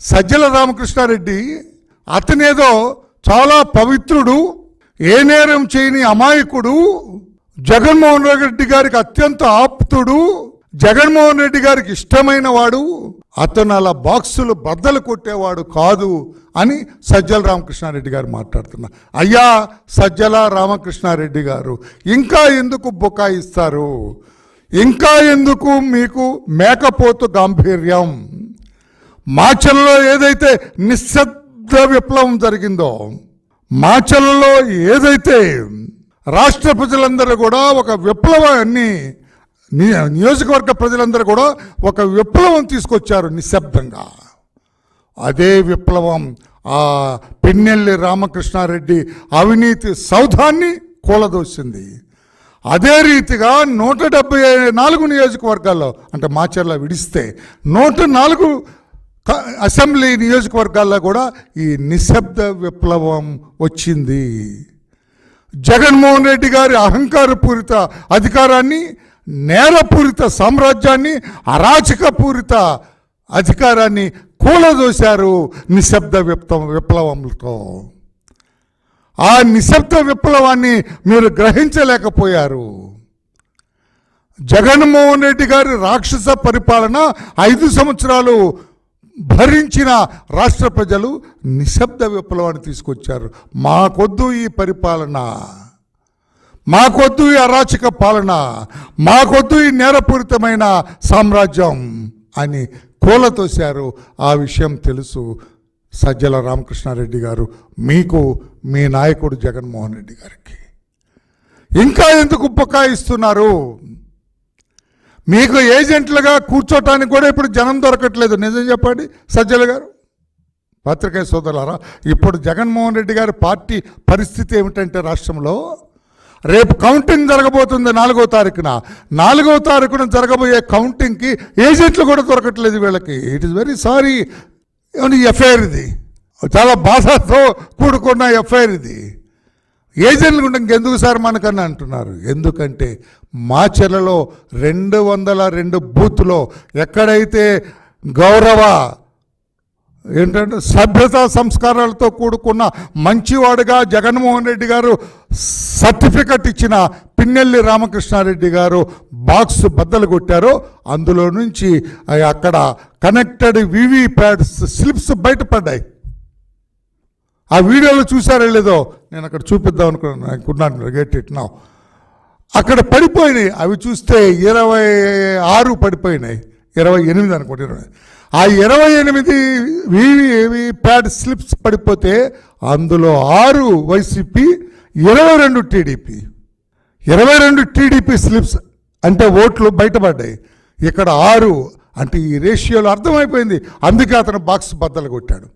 సజ్జల రామకృష్ణారెడ్డి అతనేదో చాలా పవిత్రుడు ఏ నేరం చేయని అమాయకుడు జగన్మోహన్ రెడ్డి గారికి అత్యంత ఆప్తుడు జగన్మోహన్ రెడ్డి గారికి ఇష్టమైన వాడు అతను అలా బాక్సులు బద్దలు కొట్టేవాడు కాదు అని సజ్జల రామకృష్ణారెడ్డి గారు మాట్లాడుతున్నారు. అయ్యా సజ్జల రామకృష్ణారెడ్డి గారు ఇంకా ఎందుకు బుకాయిస్తారు? ఇంకా ఎందుకు మీకు మేకపోతు గాంభీర్యం? మాచల్లో ఏదైతే నిశ్శబ్ద విప్లవం జరిగిందో మాచల్లో ఏదైతే రాష్ట్ర ప్రజలందరూ కూడా ఒక విప్లవాన్ని నియోజకవర్గ ప్రజలందరూ కూడా ఒక విప్లవం తీసుకొచ్చారు నిశ్శబ్దంగా. అదే విప్లవం ఆ పిన్నెల్లి రామకృష్ణారెడ్డి అవినీతి సౌధాన్ని కూలదోసింది. అదే రీతిగా నూట డెబ్బై నాలుగు నియోజకవర్గాల్లో అంటే మాచర్ల విడిస్తే నూట నాలుగు అసెంబ్లీ నియోజకవర్గాల్లో కూడా ఈ నిశ్శబ్ద విప్లవం వచ్చింది. జగన్మోహన్ రెడ్డి గారి అహంకారపూరిత అధికారాన్ని నేరపూరిత సామ్రాజ్యాన్ని అరాచకపూరిత అధికారాన్ని కూలదోశారు నిశ్శబ్ద విప్లవ విప్లవంతో. ఆ నిశ్శబ్ద విప్లవాన్ని మీరు గ్రహించలేకపోయారు. జగన్మోహన్ రెడ్డి గారి రాక్షస పరిపాలన ఐదు సంవత్సరాలు భరించిన రాష్ట్ర ప్రజలు నిశ్శబ్ద విప్లవాన్ని తీసుకొచ్చారు. మాకొద్దు ఈ పరిపాలన. మాకొద్దు ఈ అరాచక పాలన. మాకొద్దు ఈ నేరపూరితమైన సామ్రాజ్యం అని కూలతోశారు ఆ విషయం తెలుసు సజ్జల రామకృష్ణారెడ్డి గారు. మీకు మీ నాయకుడు జగన్మోహన్ రెడ్డి గారికి. ఇంకా ఎందుకు బుకాయిస్తున్నారు మీకు ఏజెంట్లుగా కూర్చోటానికి కూడా ఇప్పుడు జనం దొరకట్లేదు. నిజం చెప్పండి సజ్జల గారు. పత్రికా సోదరులారా ఇప్పుడు జగన్మోహన్ రెడ్డి గారి పార్టీ పరిస్థితి ఏమిటంటే రాష్ట్రంలో రేపు కౌంటింగ్ జరగబోతుంది నాలుగో తారీఖున. నాలుగో తారీఖున జరగబోయే కౌంటింగ్కి ఏజెంట్లు కూడా దొరకట్లేదు వీళ్ళకి. It is very sorry FIR ఇది. చాలా బాధతో కూడుకున్న ఎఫ్ఐఆర్ ఇది. ఏజెంట్లు ఉంటే ఇంకెందుకు సార్ మనకని అంటున్నారు? ఎందుకంటే మాచెర్లలో రెండు వందల రెండు బూత్లో ఎక్కడైతే గౌరవ ఏంటంటే సభ్యత సంస్కారాలతో కూడుకున్న మంచివాడుగా జగన్మోహన్ రెడ్డి గారు సర్టిఫికెట్ ఇచ్చిన పిన్నెల్లి రామకృష్ణారెడ్డి గారు బాక్స్ బద్దలు కొట్టారో. అందులో నుంచి అక్కడ కనెక్టెడ్ వివి ప్యాడ్స్ స్లిప్స్ బయటపడ్డాయి. ఆ వీడియోలో చూసారో లేదో నేను అక్కడ చూపిద్దాం అనుకున్నాను. అనుకున్నాను గెట్ ఇట్ నా అక్కడ పడిపోయినాయి. అవి చూస్తే ఇరవై ఆరు పడిపోయినాయి. ఇరవై ఎనిమిది అనుకుంటున్నాను ఆ ఇరవై ఎనిమిది వివి ప్యాడ్ స్లిప్స్ పడిపోతే అందులో ఆరు వైసీపీ ఇరవై రెండు టీడీపీ. ఇరవై రెండు టీడీపీ స్లిప్స్ అంటే ఓట్లు బయటపడ్డాయి. ఇక్కడ ఆరు అంటే ఈ రేషియోలో అర్థమైపోయింది. అందుకే అతను బాక్స్ బద్దలు కొట్టాడు.